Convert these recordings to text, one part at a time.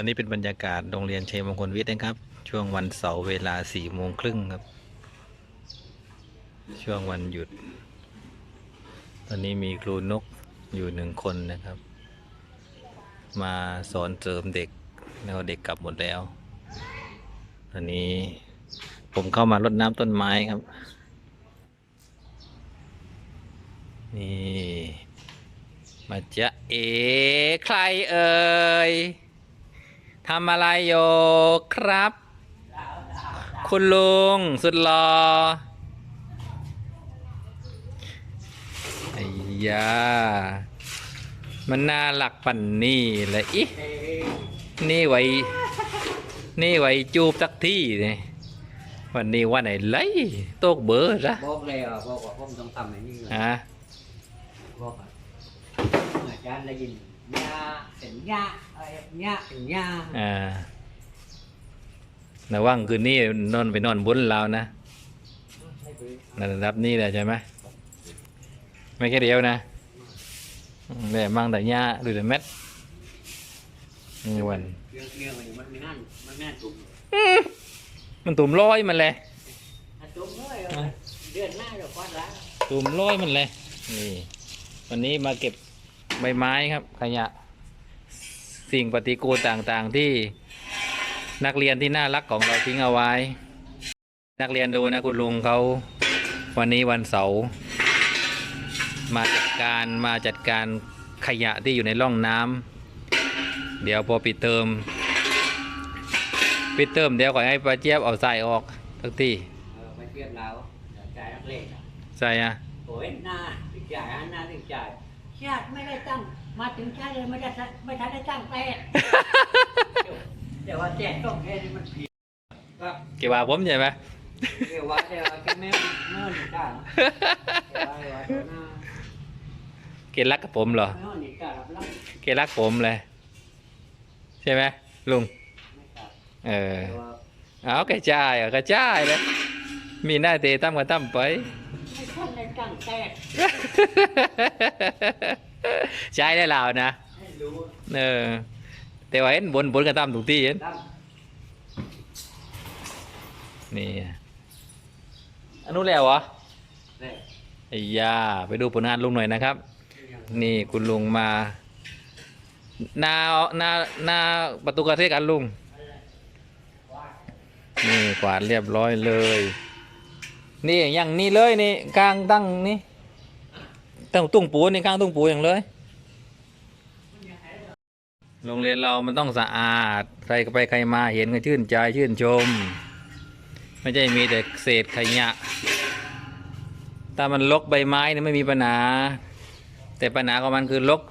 อนนี้เป็นบรรยากาศโรงเรียนเชยมงคลวิทย์นะครับ ช่วงวันเสาร์เวลาสี่โมงครึ่งครับ ช่วงวันหยุด ตอนนี้มีครูนกอยู่หนึ่งคนนะครับ มาสอนเสริมเด็กแล้วเด็กกลับหมดแล้ว ตอนนี้ผมเข้ามารดน้ำต้นไม้ครับ นี่มาจะเอใครเอ่ย ทำอะไรโยครับ คุณลุงสุดหลอไอ้ยามันน่าหลักปันนี่แหละอินี่ไว้ นี่ไว้จูบสักที่เนี่ยวันนี้วันไหนเลยโตกเบอร์ละบอกเลยอะบอกว่าผมต้องทำอย่างนี้เลยฮะบอกอะอาจารย์ได้ยิน ยาเป็นยาอะไรยาเป็นยาอ่าระว่างคืนนี้นอนไปนอนบนเรานะให้ไปในระดับนี้แหละใช่ไหมไม่แค่เดียวนะแต่มั่งแต่หญ้าหรือแต่เม็ดนี่วันเรื่องเรื่องอะไรมันไม่นั่นมันไม่นั่นตุ่มมันตุ่มร้อยมันเลยอะตุ่มเลยอะเดือนหน้าเดี๋ยวควันละตุ่มร้อยมันเลยนี่ วันนี้มาเก็บ ใบไม้ครับ ขยะ สิ่งปฏิกูลต่างๆที่นักเรียนที่น่ารักของเราทิ้งเอาไว้ นักเรียนดูนะคุณลุงเขาวันนี้วันเสาร์มาจัดการมาจัดการขยะที่อยู่ในร่องน้ำเดี๋ยวพอปิดเทอมปิดเทอมเดี๋ยวขอให้ป้าเจี๊ยบเอาใส่ออกทักที่เออไปเทียบเราจ่ายนักเลงอะใส่อะโอ้ยหน้าถึงจ่ายอันหน้าถึงจ่าย ชาติไม่ได้ตั้ง มาถึงชาติเลยไม่ได้ไม่ทันได้ตั้งแต่แต่ว่าแจกต้องแค่นี้มันผิดครับเกี่ยวกับผมใช่ไหมเดี๋ยวว่าเดี๋ยวแค่แม่เมื่อนี่จ้าเดี๋ยวว่าเดี๋ยวว่าเดี๋ยวหน้าเกรักกับผมเหรอ เมื่อนี่จ้ารับรับเกรักผมเลย ใช่ไหมลุง ไม่จ้าเออเดี๋ยวว่าเอากระจายเอากระจายเลยมีหน้าเตะตั้มก็ตั้มไป ไม่ทันได้ตั้งแต่ใช้ได้แล้วนะให้รู้เออแต่ว่าเห็นบนบนก็ตั้มถูกที่เห็นตั้งนี่อันนู้นแล้วเหรอเนี่ยไอ้ยาไปดูผลงานลุงหน่อยนะครับ นี่คุณลุงมาหน้าหน้าหน้าประตูกระเทศกันลุง นี่กวาดเรียบร้อยเลย นี่อย่างนี้เลยนี่กลางตั้งนี่ตั้งตุ้งปูนี่กลางตุ้งปูอย่างเลย โรงเรียนเรามันต้องสะอาด ใครไปใครมาเห็นก็ชื่นใจชื่นชม ไม่ใช่มีแต่เศษขยะถ้ามันลกใบไม้เนี่ยไม่มีปัญหา แต่ปัญหาของมันคือลก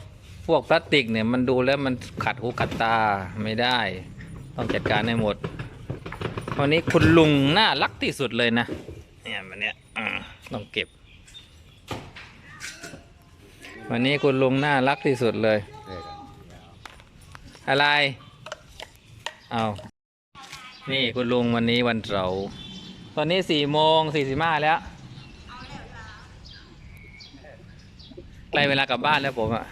พวกพลาสติกเนี่ยมันดูแล้วมันขัดหูขัดตาไม่ได้ ต้องจัดการให้หมดวันนี้คุณลุงน่ารักที่สุดเลยนะ เนี่ยมันเนี่ยอ่าต้องเก็บ วันนี้คุณลุงน่ารักที่สุดเลย อะไร เอานี่คุณลุงวันนี้วันเสาร์ตอนนี้สี่โมงสี่สิบห้าแล้วใกล้เวลากลับบ้านแล้วผมอะ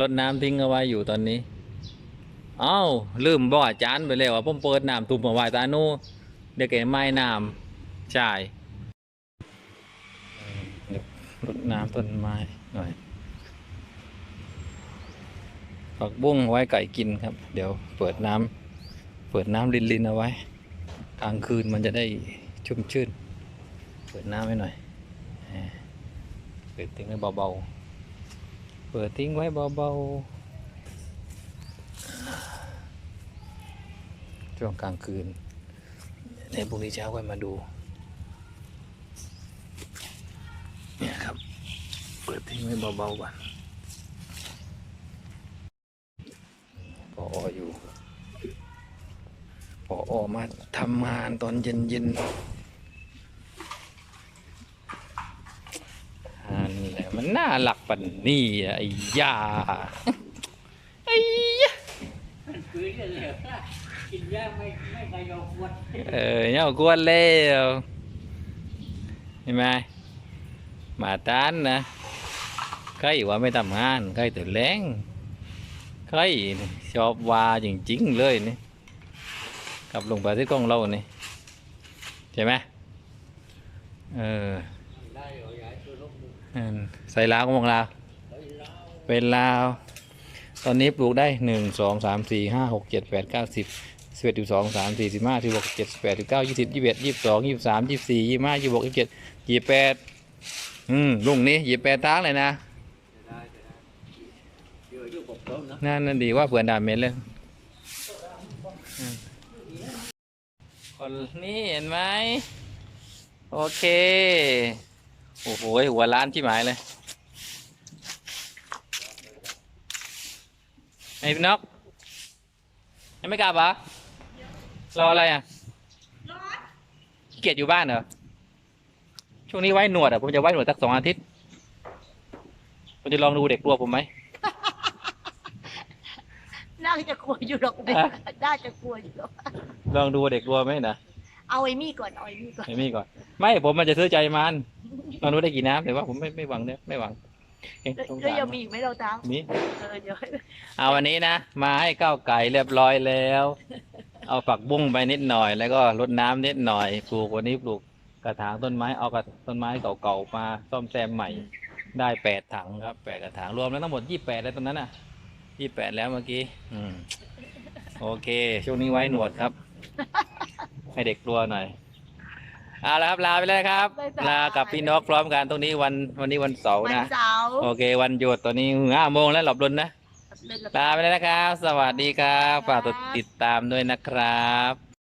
รดน้ำทิ้งเอาไว้อยู่ตอนนี้ เอ้า ลืมบอกอาจารย์ไปเลยว่าผมเปิดน้ำตุ่มมาไว้ตาโน่ เดี๋ยวแกไม่น้ำใช่เดี๋ยวรดน้ำต้นไม้หน่อยผักบุ้งไว้ไก่กินครับ เดี๋ยวเปิดน้ำเปิดน้ำลินๆเอาไว้กลางคืนมันจะได้ชุ่มชื่น เปิดน้ำไว้หน่อยเปิดทิ้งไว้เบาๆ เปิดทิ้งไว้เบาๆ ช่วงกลางคืน ในพรุ่งนี้เช้าก็มาดู เนี่ยครับ เปิดทิ้งไว้เบาๆก่อนพออยู่พออ,อมาทำงานตอนเย็นๆอันแหละมันน่าหลักปันนี่อะไอ้ยาไอ้ยา คือเองเหลวกินยาไม่ไม่กระยอกวัดเออเนี่ยกวนแล้วเห็นไหมมาตานนะใครว่าไม่ทำงานใครตื่นแรงใครชอบวาจริงๆเลยนี่กับลงไปที่กล้องเรานี่ใช่ไหมเออใส่ลาวก็มองลาวไปแล้วเป็นลาว ตอนนี้ปลูกได้หนึ่งสองสามสี่ห้าหกเจ็ดแปดเก้าสิบ สิบเอ็ดสิบสองสามสี่สิบห้าสิบหกสิบเจ็ดสิบแปดสิบเก้ายี่สิบยี่สิบเอ็ดยี่สิบสองยี่สิบสามยี่สิบสี่ยี่สิบห้ายี่สิบหกยี่สิบเจ็ดยี่สิบแปดอืมลุงนี้ยี่สิบแปดตั้งเลยนะได้ได้เยอะอยู่กับเขานะนั่นนั่นดีว่าเผื่อนดาเมนเลยอืมคนนี้เห็นไหมโอเค โอ้โหหัวล้านที่หมายเลยไอ้พี่นกยังไม่กลับเห รอรออะไรอะขี้เกียจอยู่บ้านเหรอ ช่วงนี้ไว้หนวดอะ ผมจะไว้หนวดสักสองอาทิตย์ ผมจะลองดูเด็กกลัวผมไหม น่าจะกลัวอยู่หรอกเด็กฮะน่าจะกลัวอยู่หรอกลองดูว่าเด็กกลัวไหมนะ เอาไอ้มี่ก่อน เอาไอ้มี่ก่อนไอ้มี่ก่อน ไม่ ผมมันจะซื้อใจมันลองดูได้กี่น้ำแต่ว่าผมไม่ไม่หวังเนี่ยไม่หวังเอ๊ะแล้วสงแล้วสารยังมีอีกไหมเราตามมีเออเดี๋ยวเอาวันนี้นะ มาให้ก้าวไก่เรียบร้อยแล้ว เอาฝักบุ้งไปนิดหน่อย แล้วก็รดน้ำนิดหน่อยปลูกวันนี้ปลูกกระถางต้นไม้เอากระต้นไม้เก่าๆมาซ่อมแซมใหม่ ได้แปดถังครับแปดกระถางรวมแล้วทั้งหมดยี่แปดแล้วตอนนั้นอะยี่แปดแล้วเมื่อกี้ อืม โอเค ช่วงนี้ไว้หนวดครับ ให้เด็กกลัวหน่อยเอาละครับลาไปแล้วครับ ลากับพี่นกพร้อมกันตรงนี้วันวันนี้วันเสาร์วันนะเสาร์โอเค วันหยุดตอนนี้ห้าโมงแล้วหลับลนนะเล่นละ ลาไปแล้วนะครับ สวัสดีครับ ฝากติดตามด้วยนะครับ